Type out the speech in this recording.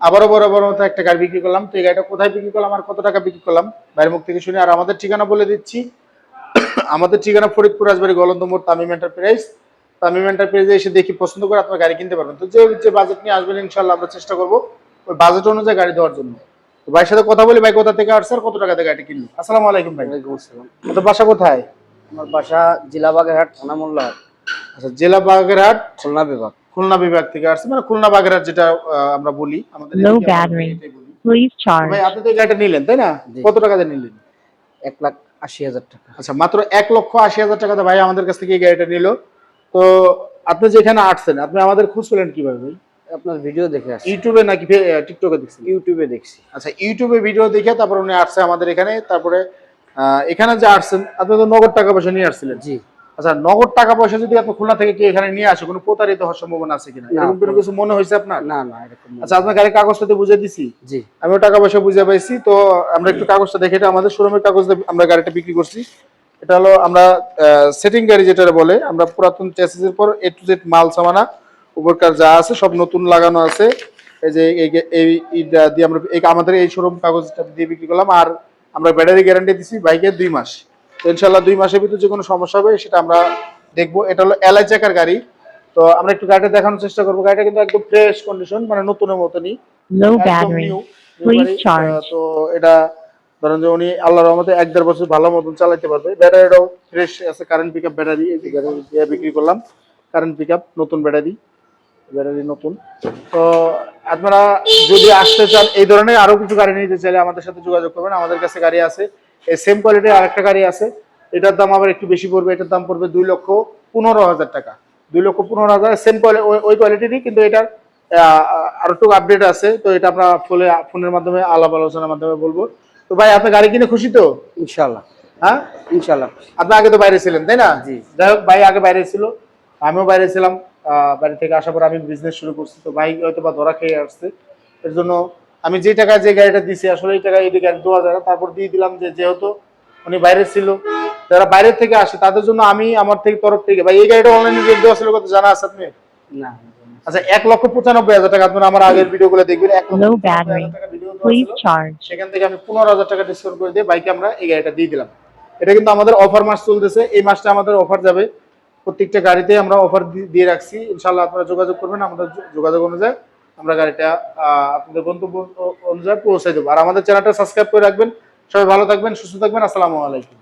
আবারও বরাবর মতো একটা গাড়ি বিক্রি করলাম। তো এই গাড়িটা কোথায় বিক্রি করলাম আর কত টাকা বিক্রি করলাম? বাইরের মুখ থেকে শুনে আর আমাদের ঠিকানা বলে দিচ্ছি। আমাদের ঠিকানা ফরিদপুর রাজবাড়ি গলন্দ মোড় তামিম এন্টারপ্রাইজ। তামিম এন্টারপ্রাইজে এসে দেখি পছন্দ করে আপনার গাড়ি কিনতে পারবেন। তো যে যে বাজেট নিয়ে আসবেন ইনশাল্লাহ আমরা চেষ্টা করব ওই বাজেট অনুযায়ী গাড়ি দেওয়ার জন্য। তো ভাইয়ের সাথে কথা বলি ভাই কোথা থেকে আসছে আর কত টাকাতে গাড়ি কিনলো? আসসালামু আলাইকুম ভাই। তো বাসা কোথায়? আমার বাসা জেলা বাগেরহাট থানা মোল্লাহাট আচ্ছা জেলা বাগেরহাট। খুলনা বিভাগ। খুলনা বিভাগ থেকে আসছে। মানে খুলনা বাগেরহাট যেটা আমরা বলি আমাদের। Please charge. ভাই আপনি তো গাড়িটা নিলেন তাই না? কত টাকা দিয়ে নিলেন? এক লাখ আশি হাজার টাকা। আচ্ছা মাত্র এক লক্ষ আশি হাজার টাকাতে ভাই আমাদের কাছ থেকে এই গাড়িটা নিল। তো আপনি যেখানে আসছেন আপনি আমাদের খুঁজ পেলেন কীভাবে ভাই? আপনার ভিডিও দেখে আসছি। ইউটিউবে নাকি টিকটকে দেখছেন? ইউটিউবে দেখছি। আচ্ছা ইউটিউবে ভিডিও দেখে তারপর উনি আসছে আমাদের এখানে। তারপরে আহ, এখানে যে আসছেন আপনি তো নগদ টাকা পয়সা নিয়ে আসছিলেন। জি। আচ্ছা নগদ টাকা পয়সা যদি আপনি খুলনা থেকে কি এখানে নিয়ে আসে কোনো প্রতারিত হওয়ার সম্ভাবনা আছে কিনা? এরকম কোনো কিছু মনে হয়েছে আপনার? না না এরকম আচ্ছা আপনার গাড়ির কাগজটাতে বুঝে দিছি? জি। আমিও টাকা পয়সা বুঝে পাইছি তো আমরা একটু কাগজটা দেখে এটা আমাদের শোরুমের কাগজ আমরা গাড়িটা বিক্রি করছি। এটা হলো আমরা সেটিং গাড়ি যেটা বলে আমরা পুরাতন চ্যাসিসের পর এ টু জেড মাল সামানা উপরকার যা আছে সব নতুন লাগানো আছে। এই যে এই দিয়ে আমরা আমাদের এই শোরুম কাগজটা দিয়ে বিক্রি করলাম আর আমরা ব্যাটারি গ্যারান্টি দিছি বাইকের দুই মাস। ইনশাল্লাহ দুই মাসের ভিতরে যে কোনো সমস্যা হবে সেটা আমরা দেখব। এটা হলো এলআই চাকার গাড়ি। তো আমরা একটু গাড়িটা দেখানোর চেষ্টা করব। গাড়িটা কিন্তু একদম ফ্রেশ কন্ডিশন মানে নতুনের মতনই। তো এটা ধরেন যে উনি আল্লাহর রহমতে এক দেড় বছর ভালো মতন চালাতে পারবে। ব্যাটারিটাও ফ্রেশ আছে কারেন্ট পিকআপ ব্যাটারি এই দিয়ে বিক্রি করলাম। কারেন্ট পিকআপ নতুন ব্যাটারি ব্যাটারি নতুন। তো আপনারা যদি আসতে চান এই ধরনের আরও কিছু গাড়ি নিতে চাইলে আমাদের সাথে যোগাযোগ করবেন। আমাদের কাছে গাড়ি আছে এই সেম কোয়ালিটির আরেকটা গাড়ি আছে। এটার দাম আবার একটু বেশি পড়বে এটার দাম পড়বে দুই লক্ষ পনেরো হাজার টাকা। দুই লক্ষ পনেরো হাজার সেম কোয়ালিটি ওই কোয়ালিটিরই কিন্তু এটার আরও একটু আপডেট আছে। তো এটা আমরা ফোনে ফোনের মাধ্যমে আলাপ আলোচনার মাধ্যমে বলব। তো ভাই আপনি গাড়ি কিনে খুশি তো? ইনশাল্লাহ হ্যাঁ? ইনশাল্লাহ আপনি আগে তো বাইরে ছিলেন তাই না? জি। যাই হোক ভাই আগে বাইরে ছিল। আমিও বাইরে ছিলাম। বাড়ি থেকে আসার পর আমি বিজনেস শুরু করছি। তো ভাই হয়তো বা ধরা খেয়ে আসছে। এর জন্য আমি যে টাকা যে গাড়িটা দিছি আসলে এই টাকায় এই গাড়ি দু হাজার তারপর দিয়ে দিলাম যে যেহেতু উনি বাইরে ছিল যারা বাইরে থেকে আসে তাদের জন্য আমি আমার থেকে তরফ থেকে ভাই এই গাড়িটা অনলাইনে রেট দেওয়া ছিল কত? জানা আছে আপনি না। আচ্ছা এক লক্ষ পঁচানব্বই হাজার টাকা আপনারা আমার আগের ভিডিও গুলো দেখবেন। এক লক্ষ টাকা দেওয়া. সেখান থেকে আমি পনেরো হাজার টাকা ডিসকাউন্ট করে দিয়ে বাইকে আমরা এই গাড়িটা দিয়ে দিলাম। এটা কিন্তু আমাদের অফার মাস চলতেছে। এই মাসটা আমাদের অফার যাবে। প্রত্যেকটা গাড়িতে আমরা অফার দিয়ে রাখছি। ইনশাল্লাহ আপনারা যোগাযোগ করবেন। আমাদের যোগাযোগ অনুযায়ী আমরা গাড়িটা আপনাদের গন্তব্য অনুযায়ী পৌঁছে দেবো। আর আমাদের চ্যানেলটা সাবস্ক্রাইব করে রাখবেন। সবাই ভালো থাকবেন, সুস্থ থাকবেন। আসসালামু আলাইকুম।